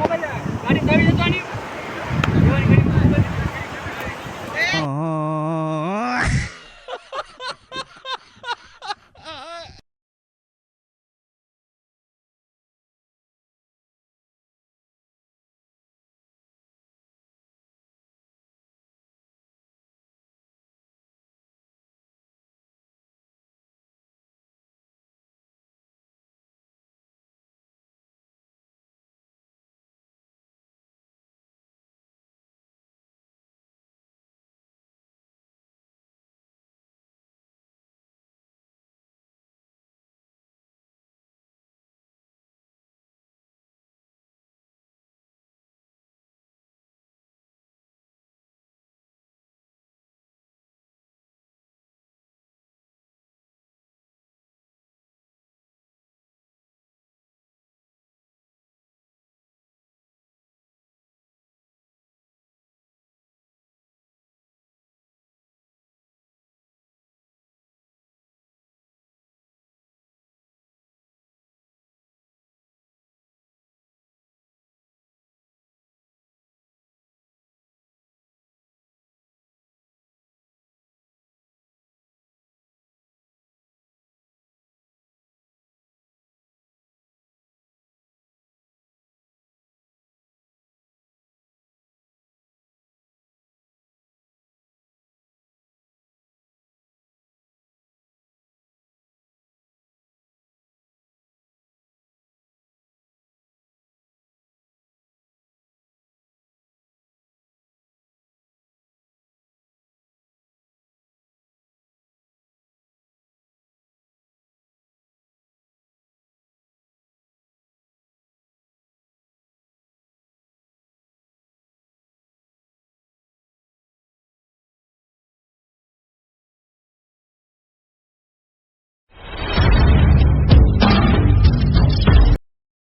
¿Cómo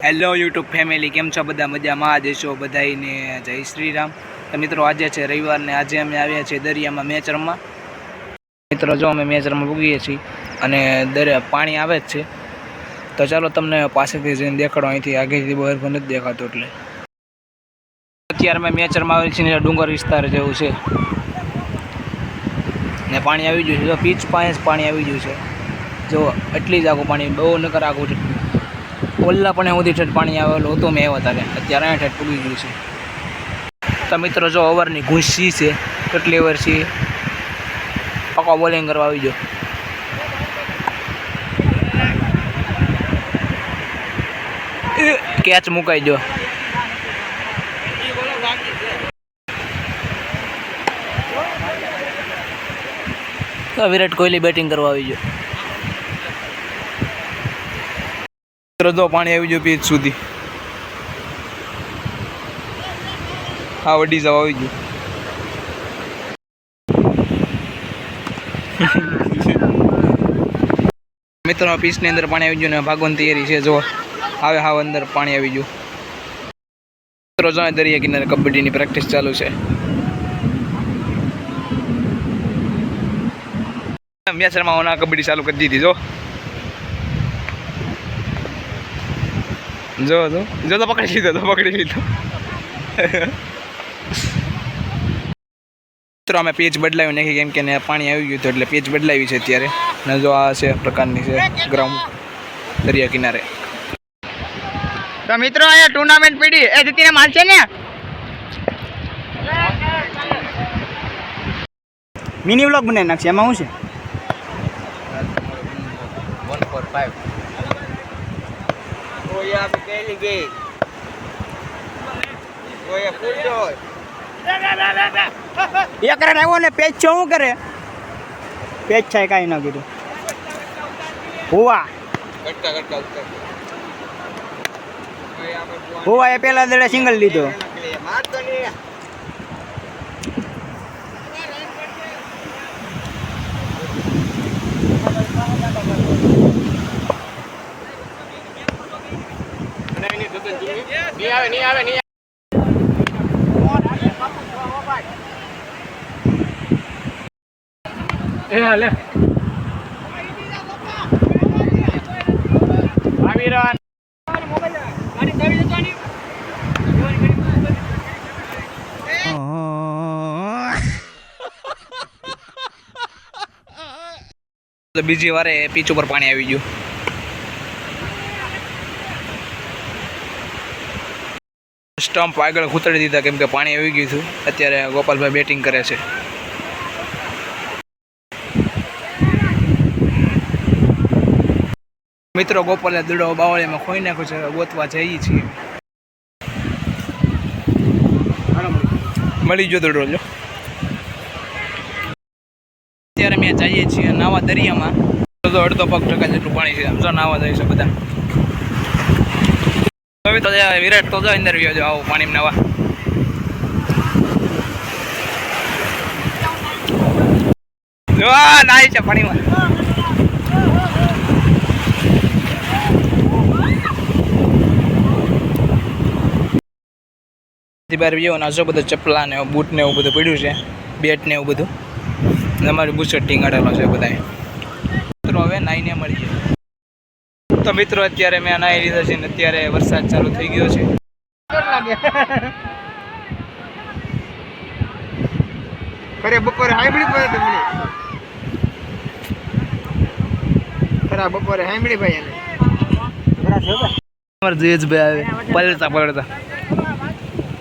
hello YouTube family કેમ છો? બધા મજામાં? આજે છો બધાને જય શ્રી રામ મિત્રો, આજે છે રવિવારને આજે અમે આવ્યા છીએ દરિયામાં મેચ રમવા. મિત્રો, જો અમે મેચ રમવા પૂગીએ છીએ અને દરિયા પાણી આવે જ છે. તો ચાલો તમને પાસેથી જઈને દેખાડો. અહીંથી આગળથી બહાર પણ નથી દેખાતું એટલે. અત્યારે અમે મેચ રમવા આવેલ છીએ ડુંગર વિસ્તાર જેવું છે. ને પાણી આવી ગયું છે. તો પીચ પાસે જ પાણી આવી ગયું છે. જો એટલી જ આખું પાણી બહુ નકર આખું છે. ઓલ્લા પણ એવું ઠેઠ પાણી આવેલું હતું, મેં ત્યારે અત્યારે અહીંયા ઠેઠ પૂગી ગયું છે. તો મિત્રો જો ઓવરની ઘૂસી છે? કેટલી ઓવર છે? પાકો બોલિંગ કરવા આવી જાઓ. કેચ મુકાઈ તો વિરાટ કોહલી બેટિંગ કરવા આવી ગયો. મિત્રો પાણી આવી ગયું પીચ સુધી. હા, વડી જવા આવી ગયું. મિત્રો, પીચની અંદર પાણી આવી ગયું ને ભાગવાની તૈયારી છે જો આવે હાવ અંદર પાણી આવી ગયું. મિત્રો જો દરિયા કિનારે કબડ્ડીની પ્રેક્ટિસ ચાલુ છે. મેચરમાં ઓના કબડ્ડી ચાલુ કરી દીધી જો જો જો. જો તો પકડી લીધો તો પકડી લીધો. મિત્રો, અમે પેજ બદલાવી નાખી કેમ કે પાણી આવી ગયું હતું એટલે પેજ બદલાવી છે અત્યારે. ને જો આ છે પ્રકારની છે ગ્રાઉન્ડ દરિયા કિનારે. તો મિત્રો, અહીંયા ટુર્નામેન્ટ પીડી. એ જીતીને છે ને? મિની વ્લોગ બનાવી નાખશે. એમાં શું છે? વન ફોર ફાઈવ એક રન આવ્યો ને પેચ છો શું કરે? પેચ છે કાંઈ ન કીધું. હુવા. હુવા એ પેલા દડે સિંગલ લીધો. આવે, નહીં આવે, નહીં એ, હાલે. આવી રહ્યા. બીજી વારે પીચ ઉપર પાણી આવી ગયું. સ્ટમ્પ આગળ ખૂતડી દીધા કેમ કે પાણી આવી ગયું હતું અત્યારે ગોપાલભાઈ બેટિંગ કરે છે. મિત્રો ગોપાલે દડો બાવળીમાં ખોઈ નાખ્યો છે, ગોતવા જઈએ છીએ. મળી ગયો દડો જો અત્યારે અમે જઈએ છીએ નાવા દરિયામાં. અડધો પગ ટકા જેટલું પાણી છે. સમજો નાવા જાય બધા. હવે તો વિરાટ તો અંદર વ્યો જો આવું પાણી નવા. જો નાય છે પાણીમાં. બહાર વ્યો ને બધો બધું ચપલા ને બૂટ ને એવું બધું પડ્યું છે, બેટ ને એવું બધું. અમારું બુશર્ટ ટીંગાડેલો છે બધાએ મિત્રો હવે નાઈને મળીએ. તો મિત્રો અત્યારે મેં નાહી લીધા છે ને અત્યારે વરસાદ ચાલુ થઈ ગયો છે. ખરે બપોરે હાઈબડી પડે તમને. ખરા બપોરે હાઈબડી ભાઈ એને. ખરા છે ભાઈ અમારા જયેશભાઈ આવે પલળતા પલળતા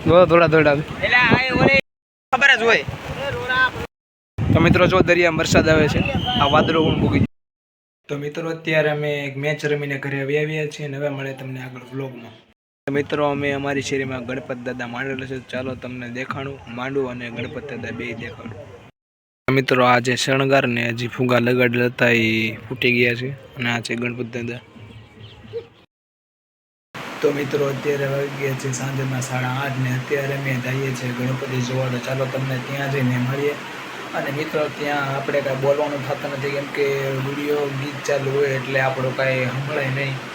જો થોડા થોડા. એટલે આ ઓલે ખબર જ હોય. તો મિત્રો જો દરિયામાં વરસાદ આવે છે આ વાદળો પણ ભૂગી તો મિત્રો, અત્યારે અમે એક મેચ રમીને ઘરે આવી આવ્યા છીએ અને હવે મળે તમને આગળ વ્લોગમાં મિત્રો, અમે અમારી શેરીમાં ગણપત દાદા માંડેલા છે. ચાલો તમને દેખાડું, માંડું અને ગણપત દાદા બે દેખાડું. મિત્રો, આ જે શણગાર ને હજી ફુગા લગાડેલા હતા, એ ફૂટી ગયા છે અને આ છે ગણપત દાદા. તો મિત્રો, અત્યારે વાગી ગયા છે સાંજના સાડા આઠ ને અત્યારે અમે જઈએ છીએ ગણપતિ જોવા. તો ચાલો તમને ત્યાં જઈને મળીએ. અને મિત્રો, ત્યાં આપણે કાંઈ બોલવાનું થતું નથી, કેમ કે વીડિયો ગીત ચાલુ હોય એટલે આપણું કાંઈ સંભળાય નહીં.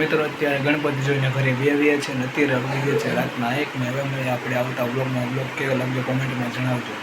મિત્રો, અત્યારે ગણપતિ જોઈને ઘરે બે આવ્યા છે અને અત્યારે વાગી છે રાતના એક ને હવે આપણે આવતા બ્લોગમાં બ્લોગ કેવો લાગ્યો કોમેન્ટમાં જણાવજો.